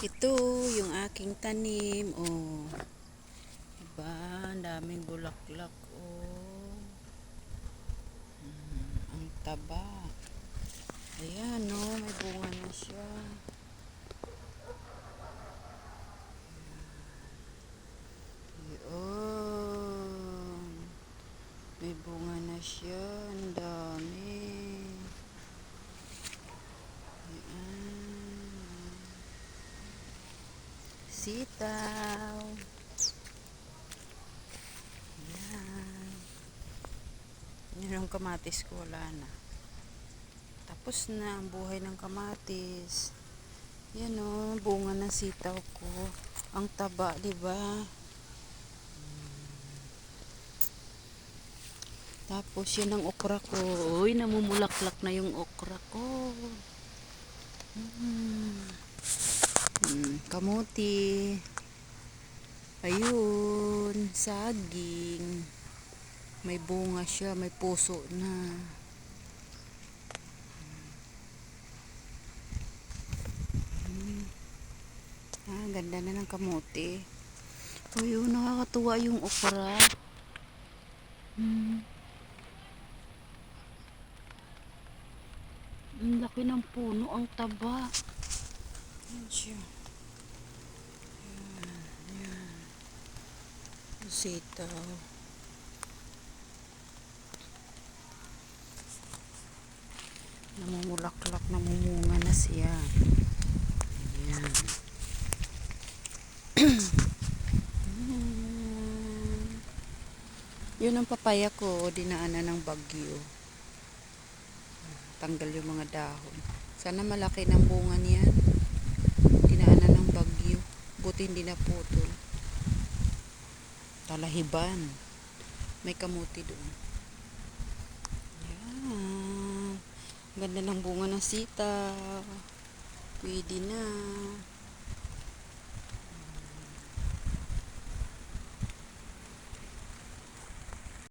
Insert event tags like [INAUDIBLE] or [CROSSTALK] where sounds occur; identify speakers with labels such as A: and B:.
A: Ito yung aking tanim. Oh. Diba? Ang daming bulaklak. Oh. Mm, ang taba. Ayan, no. May bunga na siya. Yun. May bunga na siya. Ang dami. Ayan. Sitaw. Yan. Yan ang kamatis ko. Wala na. Tapos na ang buhay ng kamatis. Yan o, bunga ng sitaw ko. Ang taba, di ba? Tapos yun ang okra ko. Uy, namumulaklak na yung okra ko. Hmm. Kamuti. Ayun, saging. May bunga siya, may puso na. Hmm. Ah, ganda na ng kamuti. Ayun, nakakatuwa yung okra. Hmm. Ang laki ng puno, ang taba. Yan siya. Yan, yan. Sitaw. Namumulaklak, namumunga na siya. Ayan. [CLEARS THROAT] Yun ang papaya ko, dinaanan ng bagyo tanggal yung mga dahon. Sana malaki ng bunga niyan. Dinaanan ng bagyo. Buti hindi naputol. Talahiban. May kamuti doon. Yan. Ganda ng bunga ng sita. Pwede na.